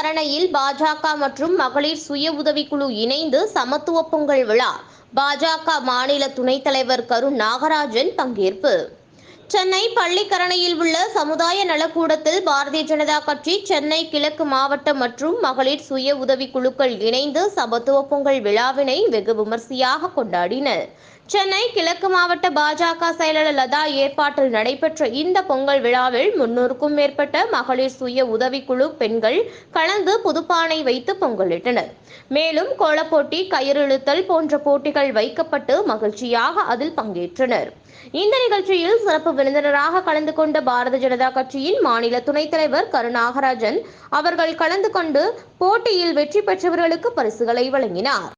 பள்ளிக்கரணையில் பாஜக மற்றும் மகளிர் சுய உதவிக்குழு இணைந்து சமத்துவ பொங்கல் விழா. பாஜக மாநில துணைத் தலைவர் கருண் நாகராஜன் பங்கேற்பு. சென்னை பள்ளிக்கரணையில் உள்ள சமுதாய நலக்கூடத்தில் பாரதிய ஜனதா கட்சி சென்னை கிழக்கு மாவட்ட மற்றும் மகளிர் சுய உதவி குழுக்கள் இணைந்து சமத்துவ பொங்கல் விழாவினை வெகு விமர்சையாக கொண்டாடினர். சென்னை கிழக்கு மாவட்ட பாஜக செயலாளர் லதா ஏற்பாட்டில் நடைபெற்ற இந்த பொங்கல் விழாவில் முன்னூறுக்கும் மேற்பட்ட மகளிர் சுய உதவிக்குழு பெண்கள் கலந்து புதுப்பானை வைத்து பொங்கலிட்டனர். மேலும் கோலப்போட்டி கயிறுழுத்தல் போன்ற போட்டிகள் வைக்கப்பட்டு மகிழ்ச்சியாக அதில் பங்கேற்றனர். இந்த நிகழ்ச்சியில் சிறப்பு விருந்தினராக கலந்து கொண்ட பாரத ஜனதா கட்சியின் மாநில துணைத் தலைவர் கருநாகராஜன் அவர்கள் கலந்து கொண்டு போட்டியில் வெற்றி பெற்றவர்களுக்கு பரிசுகளை வழங்கினார்.